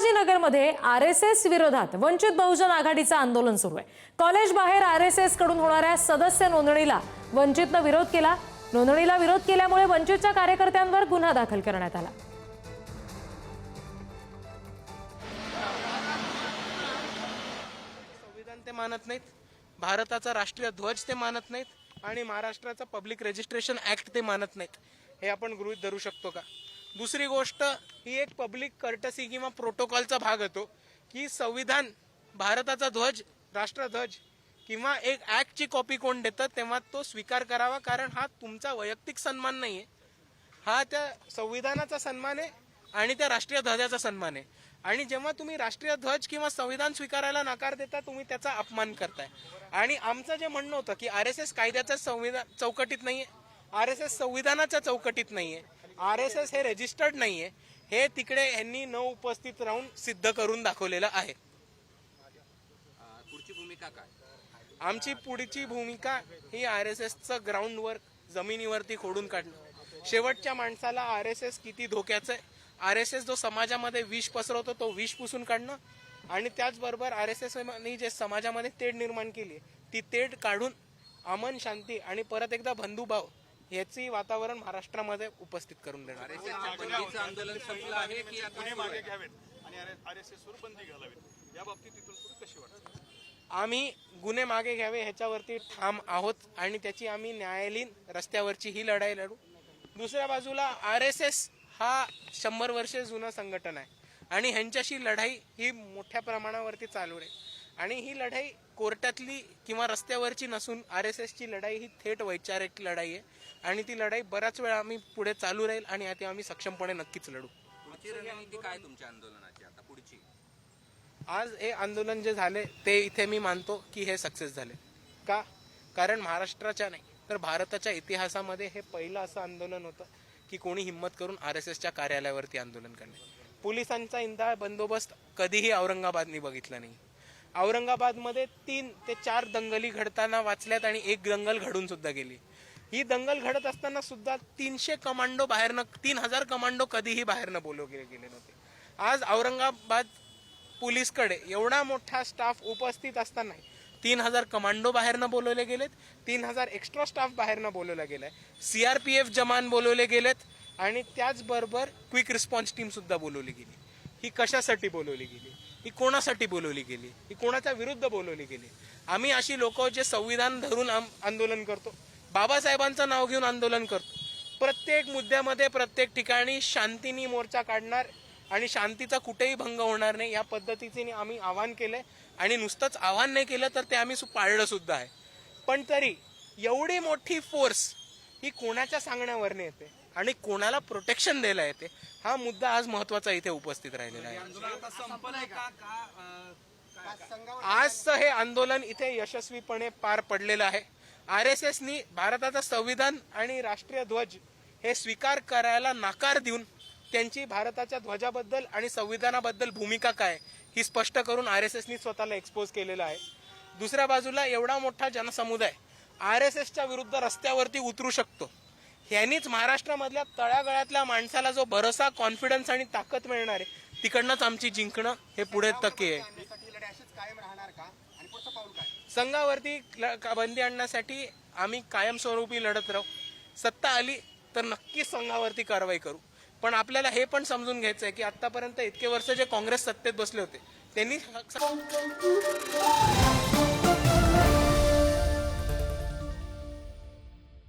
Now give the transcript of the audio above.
संभाजीनगरमध्ये R S S विरोधात वंचित बहुजन आघाडीचं आंदोलन सुरू आहे. कॉलेज बाहेर आर एस एसकडून होणाऱ्या सदस्य नोंदणीला वंचितनं विरोध केला. नोंदणीला विरोध केल्यामुळे वंचितच्या कार्यकर्त्यांवर गुन्हा दाखल करण्यात आला. संविधान ते मानत नाहीत. भारताचा राष्ट्रीय ध्वज ते मानत नाहीत. आणि महाराष्ट्राचा पब्लिक रजिस्ट्रेशन ऍक्ट ते मानत नाहीत. हे आपण गृहीत धरू शकतो का? दुसरी गोष्ट ही एक पब्लिक कर्टसी किंवा प्रोटोकॉलचा भाग होतो की संविधान भारताचा ध्वज राष्ट्रध्वज किंवा एक ऍक्टची कॉपी कोण देतं तेव्हा तो स्वीकार करावा कारण हा तुमचा वैयक्तिक सन्मान नाही आहे हा त्या संविधानाचा सन्मान आहे आणि त्या राष्ट्रीय ध्वजाचा सन्मान आहे. आणि जेव्हा तुम्ही राष्ट्रीय ध्वज किंवा संविधान स्वीकारायला नकार देता तुम्ही त्याचा अपमान करताय. आणि आमचं जे म्हणणं होतं की आर एस एस कायद्याच्या संविधान चौकटीत नाही आहे आर एस एस संविधानाच्या चौकटीत नाही आहे आर एस एस हे रजिस्टर्ड नाहीये. हे तिकडे यांनी न उपस्थित राहून सिद्ध करून दाखवलेलं आहे. पुढची भूमिका काय? आमची पुढची भूमिका ही आर एस एसचं ग्राउंडवर जमिनीवरती खोडून काढणं. शेवटच्या माणसाला आर एस एस किती धोक्याचं आहे? आर एस एस जो समाजामध्ये विष पसरवतो तो विष पुसून काढणं. आणि त्याचबरोबर आर एस एस जे समाजामध्ये तेढ निर्माण केली ती तेढ काढून अमन शांती आणि परत एकदा बंधुभाव याची वातावरण महाराष्ट्रामध्ये उपस्थित करून देणार आंदोलन संपलं आहे की गुन्हे मागे? घ्यावेत आणि आर एस एस वर बंदी घालावी या बाबतीत पुढे कशी वाटते? आम्ही गुन्हे मागे घ्यावे ह्याच्यावरती ठाम आहोत आणि त्याची आम्ही न्यायालयीन रस्त्यावरची ही लढाई लढू. दुसऱ्या बाजूला आर एस एस हा शंभर वर्षे जुनं संघटन आहे आणि ह्यांच्याशी लढाई ही मोठ्या प्रमाणावरती चालू आहे. आणि ही लढाई कोर्टातली किंवा रस्त्यावरची नसून आर एस एसची लढाई ही थेट वैचारिक लढाई आहे. आणि ती लढाई बराच वेळा आम्ही पुढे चालू राहील आणि आता आम्ही सक्षमपणे नक्कीच लढू. काय तुमच्या आंदोलनाची आता पुढची? आज हे आंदोलन जे झाले ते इथे मी मानतो की हे सक्सेस झाले. का? कारण महाराष्ट्राच्या नाही तर भारताच्या इतिहासामध्ये हे पहिलं असं आंदोलन होतं की कोणी हिंमत करून आर एस एसच्या कार्यालयावरती आंदोलन करणे. पोलिसांचा इंदा बंदोबस्त कधीही औरंगाबादनी बघितला नाही. औरंगाबादमध्ये तीन ते चार दंगली घडताना वाचल्यात आणि एक दंगल घडून सुद्धा गेली. ही दंगल घडत असताना सुद्धा तीनशे कमांडो बाहेरनं तीन हजार कमांडो कधीही बाहेरनं बोलवले गेले नव्हते. आज औरंगाबाद पोलीसकडे एवढा मोठा स्टाफ उपस्थित असताना तीन हजार कमांडो बाहेरनं बोलवले गेलेत तीन हजार एक्स्ट्रा स्टाफ बाहेरनं बोलवला गेलाय. सीआरपीएफ जमान बोलवले गेलेत आणि त्याचबरोबर क्विक रिस्पॉन्स टीम सुद्धा बोलवली गेली. ही कशासाठी बोलवली गेली? ही कोणासाठी बोलवली गेली? ही कोणाच्या विरुद्ध बोलवली गेली? आम्ही अशी लोक जे संविधान धरून आम- आंदोलन करतो बाबासाहेबांचं नाव घेऊन आंदोलन करतो. प्रत्येक मुद्द्यामध्ये प्रत्येक ठिकाणी शांतीनी मोर्चा काढणार आणि शांतीचा कुठेही भंग होणार नाही या पद्धतीचे आम्ही आवाहन केले आणि नुसतंच आवाहन नाही केलं तर ते आम्ही सु- पाळलं सुद्धा आहे. पण तरी एवढी मोठी फोर्स ही कोणाच्या सांगण्यावरने येते? आणि कोणाला प्रोटेक्शन द्यायला येते हा मुद्दा आज महत्त्वाचा इथे उपस्थित राहिलेला आहे. आजचं हे आंदोलन इथे यशस्वीपणे पार पडलेलं आहे. आर एस एसनी भारताचं संविधान आणि राष्ट्रीय ध्वज हे स्वीकार करायला नाकार देऊन त्यांची भारताच्या ध्वजाबद्दल आणि संविधानाबद्दल भूमिका काय ही स्पष्ट करून आर एस एसनी स्वतःला एक्सपोज केलेलं आहे. दुसऱ्या बाजूला एवढा मोठा जनसमुदाय आर एस एसच्या विरुद्ध रस्त्यावरती उतरू शकतो. ह्यांनीच महाराष्ट्रामधल्या तळागळातल्या माणसाला जो भरोसा कॉन्फिडन्स आणि ताकद मिळणार आहे तिकडनंच आमची जिंकणं हे पुढे तके आहे. संघावरती का- बंदी आणण्यासाठी आम्ही कायमस्वरूपी लढत राहू. सत्ता आली तर नक्कीच संघावरती कारवाई करू. पण आपल्याला हे पण समजून घ्यायचं आहे की आतापर्यंत इतके वर्ष जे काँग्रेस सत्तेत बसले होते त्यांनी